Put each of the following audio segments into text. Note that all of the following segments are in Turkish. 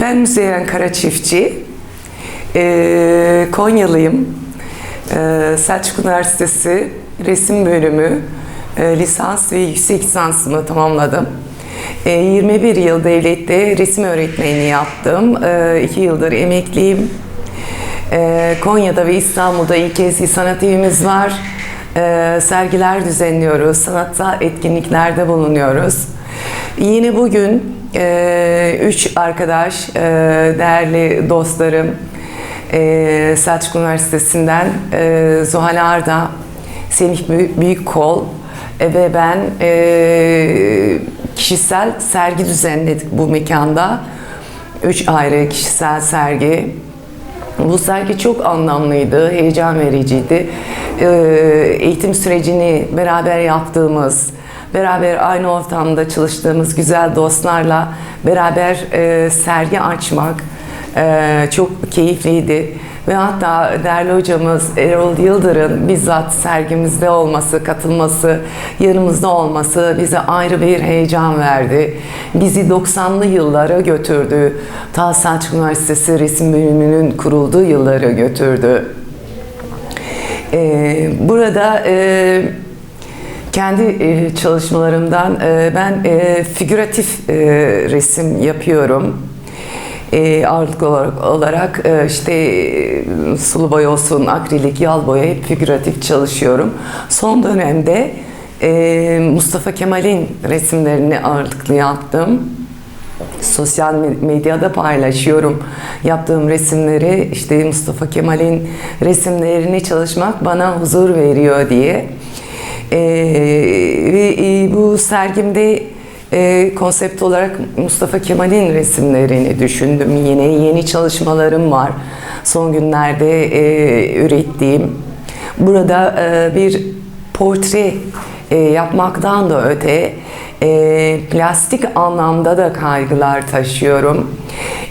Ben Müzeyyen Karaçiftçi. Ee, Konyalıyım. Ee, Selçuk Üniversitesi Resim Bölümü e, lisans ve yüksek lisansımı tamamladım. Ee, 21 yıl devlette resim öğretmenliği yaptım. 2 yıldır emekliyim. Ee, Konya'da ve İstanbul'da ilk Ezgi Sanat Evimiz var. Ee, sergiler düzenliyoruz, sanatsal etkinliklerde bulunuyoruz. Yine bugün e, üç arkadaş, e, değerli dostlarım, e, Selçuk Üniversitesi'nden e, Zuhal Arda, Semih Büyük- Büyükkol e, ve ben e, kişisel sergi düzenledik bu mekanda. Üç ayrı kişisel sergi. Bu sergi çok anlamlıydı, heyecan vericiydi. Ee, Eğitim sürecini beraber yaptığımız, beraber aynı ortamda çalıştığımız güzel dostlarla beraber e, sergi açmak e, çok keyifliydi. Ve hatta değerli hocamız Erol Yıldır'ın bizzat sergimizde olması, katılması, yanımızda olması bize ayrı bir heyecan verdi. Bizi 90'lı yıllara götürdü. Ta Üniversitesi Resim Bölümünün kurulduğu yıllara götürdü. Ee, burada e, kendi e, çalışmalarımdan e, ben e, figüratif resim yapıyorum. E, ağırlıklı olarak, olarak e, işte e, sulu boya olsun, akrilik, yağ boya hep figüratif çalışıyorum. Son dönemde e, Mustafa Kemal'in resimlerini ağırlıklı yaptım sosyal me- medyada paylaşıyorum yaptığım resimleri işte Mustafa Kemal'in resimlerini çalışmak bana huzur veriyor diye Ee, ve e, bu sergimde e, konsept olarak Mustafa Kemal'in resimlerini düşündüm. Yine yeni çalışmalarım var. Son günlerde e, ürettiğim. Burada bir portre yapmaktan da öte plastik anlamda da kaygılar taşıyorum.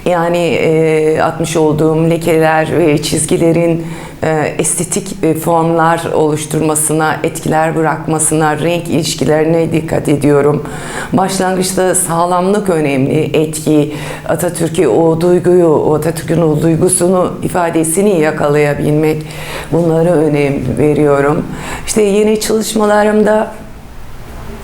Yani e, atmış olduğum lekeler ve çizgilerin e, estetik e, formlar oluşturmasına, etkiler bırakmasına, renk ilişkilerine dikkat ediyorum. Başlangıçta sağlamlık önemli, etki, Atatürk'e o duyguyu, Atatürk'ün o duygusunu, ifadesini yakalayabilmek, bunlara önem veriyorum. İşte yeni çalışmalarımda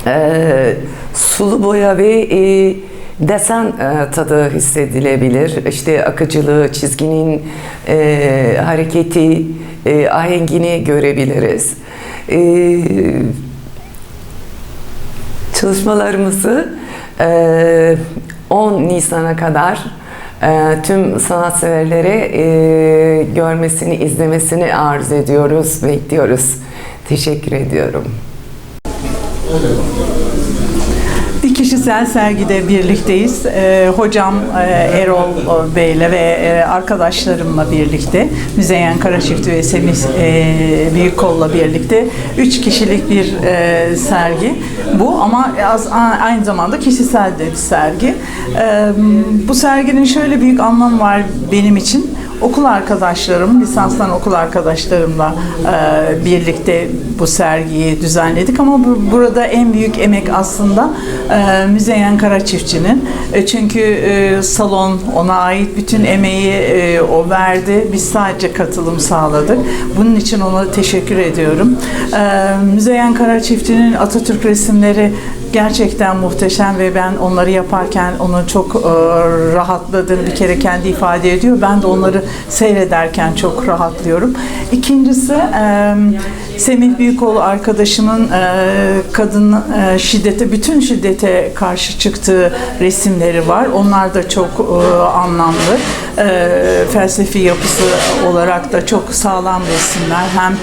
e, sulu boya ve e, desen e, tadı hissedilebilir. İşte akıcılığı, çizginin e, hareketi, e, ahengini görebiliriz. E, çalışmalarımızı e, 10 Nisan'a kadar e, tüm sanatseverlere e, görmesini, izlemesini arzu ediyoruz, bekliyoruz. Teşekkür ediyorum. Bir kişisel sergide birlikteyiz. Ee, hocam e, Erol Bey'le ve e, arkadaşlarımla birlikte, Müzeyyen Karaçift ve Semih e, Büyükkol'la birlikte üç kişilik bir e, sergi. Bu ama az, aynı zamanda kişisel de bir sergi. E, bu serginin şöyle büyük anlamı var benim için. Okul arkadaşlarım, lisanstan okul arkadaşlarımla e, birlikte bu sergiyi düzenledik ama bu, burada en büyük emek aslında e, Müzeyyen Karaçiftçi'nin. E, çünkü e, salon ona ait bütün emeği e, o verdi. Biz sadece katılım sağladık. Bunun için ona teşekkür ediyorum. E, Müzeyyen Karaçiftçi'nin Atatürk resimleri gerçekten muhteşem ve ben onları yaparken onun çok e, rahatladığını bir kere kendi ifade ediyor. Ben de onları seyrederken çok rahatlıyorum. İkincisi e, Semih Büyükoğlu arkadaşımın e, kadın şiddete, bütün şiddete karşı çıktığı resimleri var. Onlar da çok anlamlı. Felsefi yapısı olarak da çok sağlam resimler. Hem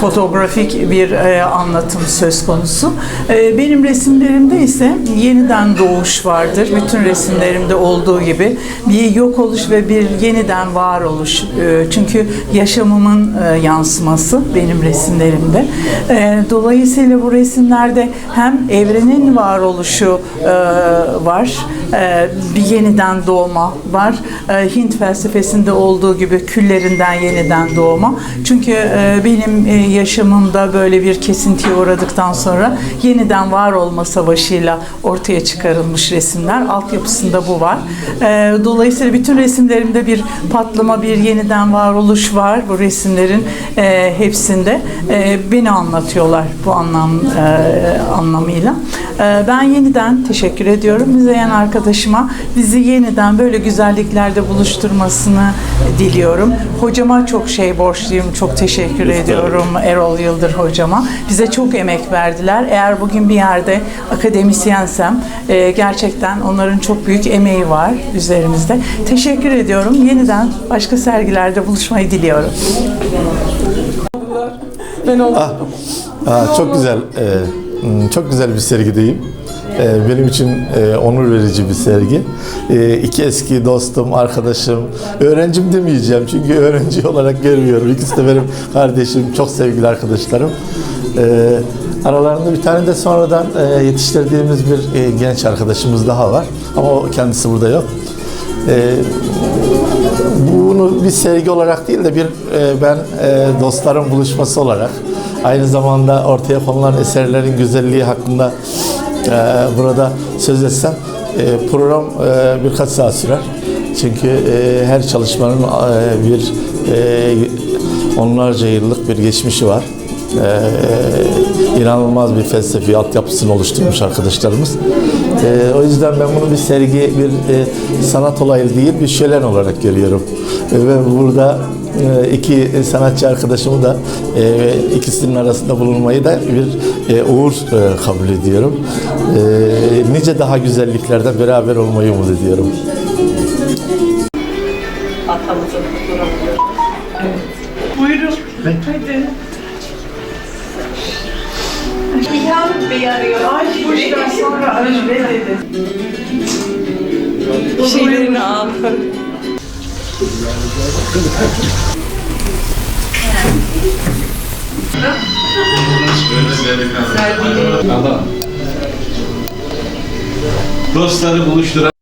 fotoğrafik bir e, anlatım söz konusu. E, benim resimlerimde ise yeniden doğuş vardır. Bütün resimlerimde olduğu gibi bir yok oluş ve bir yeniden varoluş. E, çünkü yaşamımın e, yansıması benim resimlerimde. E, dolayısıyla bu resimlerde hem evrenin varoluşu e, var, e, bir yeniden doğma var. E, Hint felsefesinde olduğu gibi küllerinden yeniden doğma. Çünkü e, benim e, yaşamımda böyle bir kesintiye uğradıktan sonra yeniden var olma savaşıyla ortaya çıkarılmış resimler. Altyapısında bu var. Ee, dolayısıyla bütün resimlerimde bir patlama, bir yeniden varoluş var bu resimlerin e, hepsinde. E, beni anlatıyorlar bu anlam e, anlamıyla. E, ben yeniden teşekkür ediyorum müzeyen arkadaşıma. Bizi yeniden böyle güzelliklerde buluşturmasını diliyorum. Hocama çok şey borçluyum. Çok teşekkür ediyorum Erol Yıldır hocama. Bize çok emek verdiler. Eğer bugün bir yerde akademisyensem e, gerçekten onların çok büyük emeği var üzerimizde. Teşekkür ediyorum. Yeniden başka sergilerde buluşmayı diliyorum. Aa, çok güzel, e, hmm, çok güzel bir sergideyim. E, benim için e, onur verici bir sergi. E, iki eski dostum, arkadaşım, öğrencim demeyeceğim çünkü öğrenci olarak görmüyorum. İkisi de benim kardeşim, çok sevgili arkadaşlarım. E, aralarında bir tane de sonradan e, yetiştirdiğimiz bir e, genç arkadaşımız daha var. Ama o kendisi burada yok. E, bunu bir sergi olarak değil de bir ben e, dostların buluşması olarak aynı zamanda ortaya konulan eserlerin güzelliği hakkında e, burada söz etsem e, program e, birkaç saat sürer. Çünkü e, her çalışmanın e, bir e, onlarca yıllık bir geçmişi var. Ee, inanılmaz bir felsefi altyapısını oluşturmuş arkadaşlarımız. Ee, o yüzden ben bunu bir sergi, bir e, sanat olayı değil, bir şölen olarak görüyorum. Ee, ve burada e, iki sanatçı arkadaşımı da e, ve ikisinin arasında bulunmayı da bir e, uğur e, kabul ediyorum. E, nice daha güzelliklerden beraber olmayı umut ediyorum. Dostları buluşturan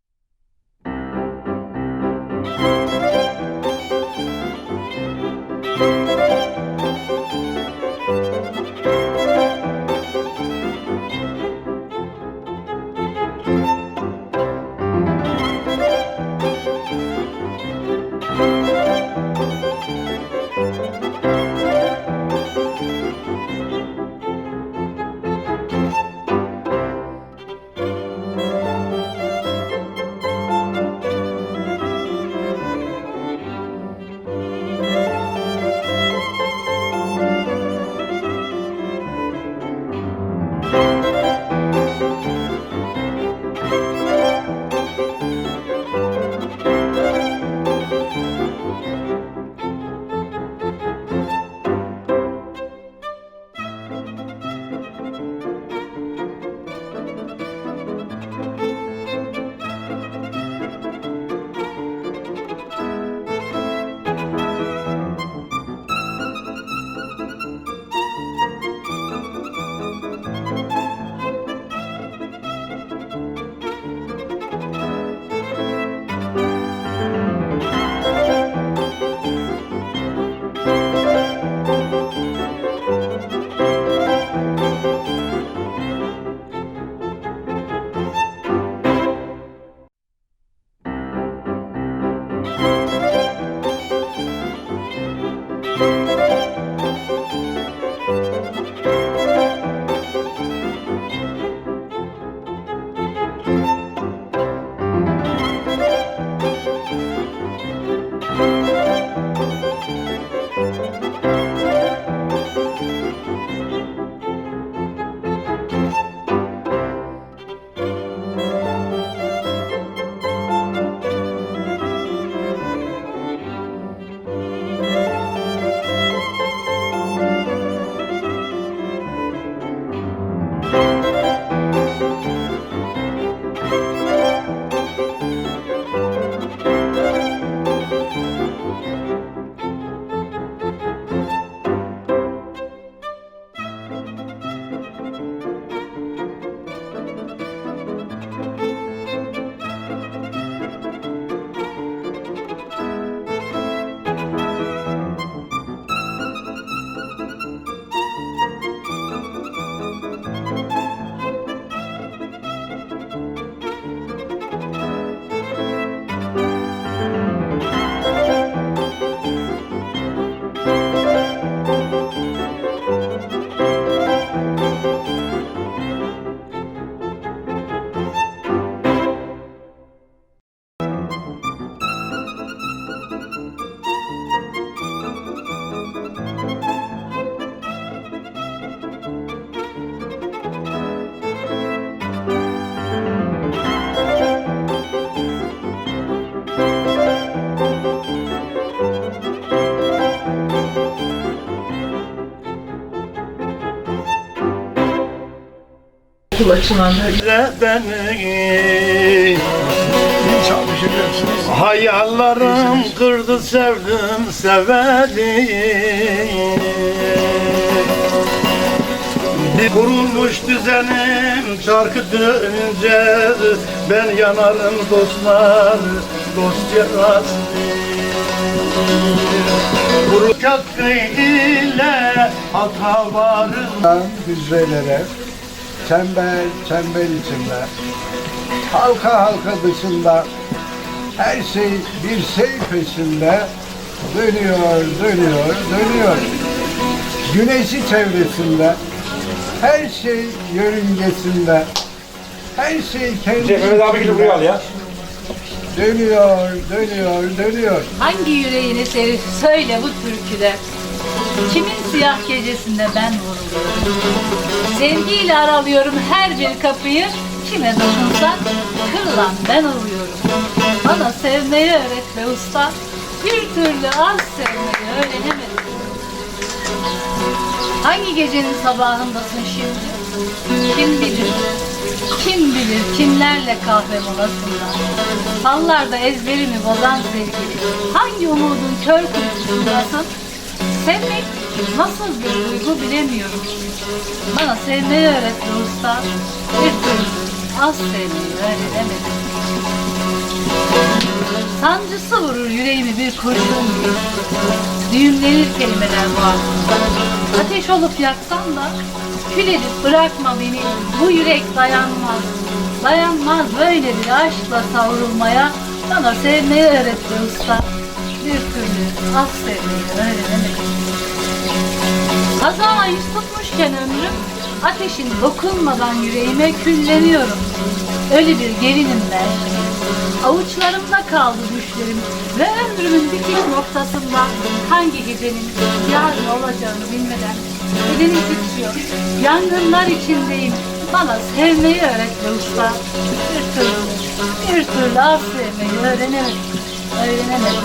beni Hayallerim kırdı sevdim seveli Bir Kurulmuş düzenim çarkı dönünce Ben yanarım dostlar dost yarası Kuru hakkı ile hata varım. Hücrelere çember çember içinde halka halka dışında her şey bir şey peşinde dönüyor dönüyor dönüyor güneşi çevresinde her şey yörüngesinde her şey kendi içinde. dönüyor dönüyor dönüyor Hangi yüreğini sevip söyle bu türküde. Kimin siyah gecesinde ben vuruluyorum. Sevgiyle aralıyorum her bir kapıyı. Kime dokunsak kırılan ben oluyorum. Bana sevmeyi öğret be usta. Bir türlü az sevmeyi öğrenemedim. Hangi gecenin sabahındasın şimdi? Kim bilir? Kim bilir kimlerle kahve molasında? Hallarda ezberimi bozan sevgili. Hangi umudun kör kuyusundasın? Sevmek nasıl bir duygu bilemiyorum. Bana sevmeyi öğret be usta. Bir türlü az sevmeyi öğrenemedim. Sancısı vurur yüreğimi bir kurşun gibi. Düğümlenir kelimeler boğazımda. Ateş olup yaksam da kül edip bırakma beni. Bu yürek dayanmaz. Dayanmaz böyle bir aşkla savrulmaya. Bana sevmeyi öğretti usta. Bir türlü az sevmeyi öğrenemedim. Kaza yüz tutmuşken ömrüm ateşin dokunmadan yüreğime külleniyorum. Öyle bir gelinim ben. Avuçlarımda kaldı düşlerim ve ömrümün bitiş noktasında hangi gecenin yarın olacağını bilmeden bedenim titriyor. Yangınlar içindeyim. Bana sevmeyi öğret be usta. Bir türlü, bir türlü az sevmeyi öğrenemedim. Öğrenemedim.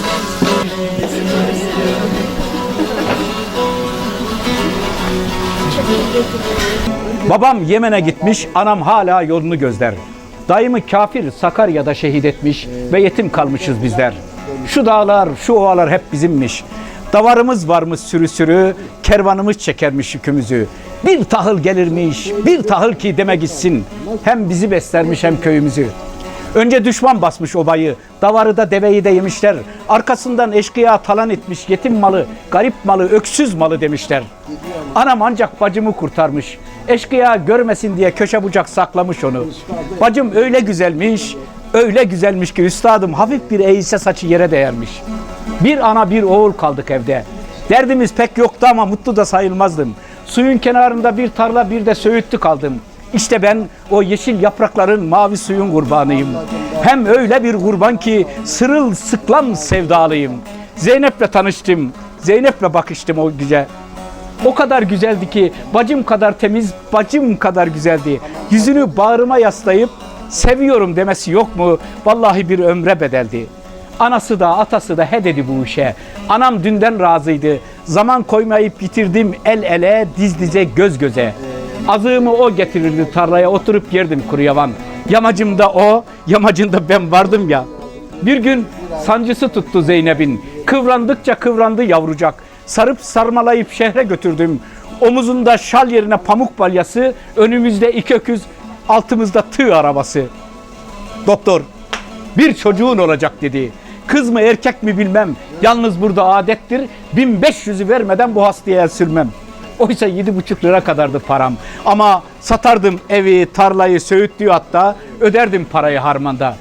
Babam Yemen'e gitmiş, anam hala yolunu gözler. Dayımı kafir Sakarya'da şehit etmiş ve yetim kalmışız bizler. Şu dağlar, şu ovalar hep bizimmiş. Davarımız varmış sürü sürü, kervanımız çekermiş yükümüzü. Bir tahıl gelirmiş, bir tahıl ki deme gitsin. Hem bizi beslermiş hem köyümüzü. Önce düşman basmış obayı, davarı da deveyi de yemişler. Arkasından eşkıya talan etmiş yetim malı, garip malı, öksüz malı demişler. Anam ancak bacımı kurtarmış. Eşkıya görmesin diye köşe bucak saklamış onu. Bacım öyle güzelmiş, öyle güzelmiş ki üstadım hafif bir eğilse saçı yere değermiş. Bir ana bir oğul kaldık evde. Derdimiz pek yoktu ama mutlu da sayılmazdım. Suyun kenarında bir tarla bir de söğütlü kaldım. İşte ben o yeşil yaprakların mavi suyun kurbanıyım. Hem öyle bir kurban ki sırıl sıklam sevdalıyım. Zeynep'le tanıştım. Zeynep'le bakıştım o gece. O kadar güzeldi ki bacım kadar temiz, bacım kadar güzeldi. Yüzünü bağrıma yaslayıp seviyorum demesi yok mu? Vallahi bir ömre bedeldi. Anası da atası da he dedi bu işe. Anam dünden razıydı. Zaman koymayıp bitirdim el ele, diz dize, göz göze. Azığımı o getirirdi tarlaya oturup yerdim kuru yavan. Yamacımda o, yamacında ben vardım ya. Bir gün sancısı tuttu Zeynep'in. Kıvrandıkça kıvrandı yavrucak. Sarıp sarmalayıp şehre götürdüm. Omuzunda şal yerine pamuk balyası, önümüzde iki öküz, altımızda tığ arabası. Doktor, bir çocuğun olacak dedi. Kız mı erkek mi bilmem. Yalnız burada adettir. 1500'ü vermeden bu hastaya sürmem. Oysa yedi buçuk lira kadardı param. Ama satardım evi, tarlayı, söğütlüğü hatta. Öderdim parayı harmanda.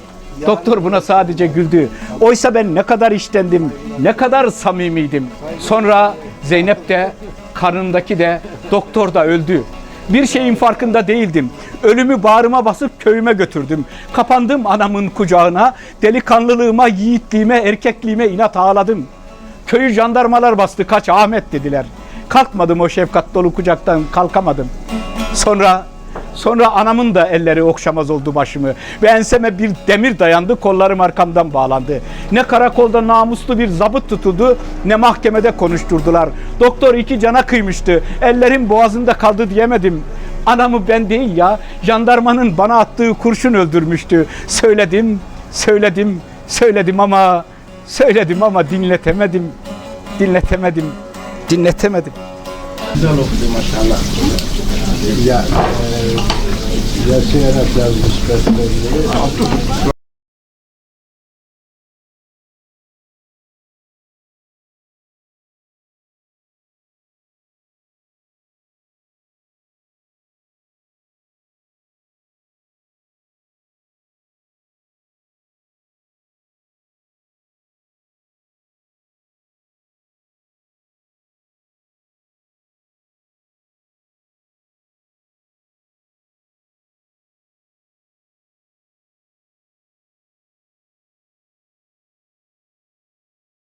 Doktor buna sadece güldü. Oysa ben ne kadar iştendim, ne kadar samimiydim. Sonra Zeynep de, karnındaki de, doktor da öldü. Bir şeyin farkında değildim. Ölümü bağrıma basıp köyüme götürdüm. Kapandım anamın kucağına. Delikanlılığıma, yiğitliğime, erkekliğime inat ağladım. Köyü jandarmalar bastı kaç Ahmet dediler. Kalkmadım o şefkat dolu kucaktan kalkamadım. Sonra sonra anamın da elleri okşamaz oldu başımı ve enseme bir demir dayandı kollarım arkamdan bağlandı. Ne karakolda namuslu bir zabıt tutuldu ne mahkemede konuşturdular. Doktor iki cana kıymıştı ellerim boğazında kaldı diyemedim. Anamı ben değil ya, jandarmanın bana attığı kurşun öldürmüştü. Söyledim, söyledim, söyledim ama, söyledim ama dinletemedim, dinletemedim, dinletemedim. Güzel okudu maşallah. Ya, e, yaşayarak yazmış beslemeleri.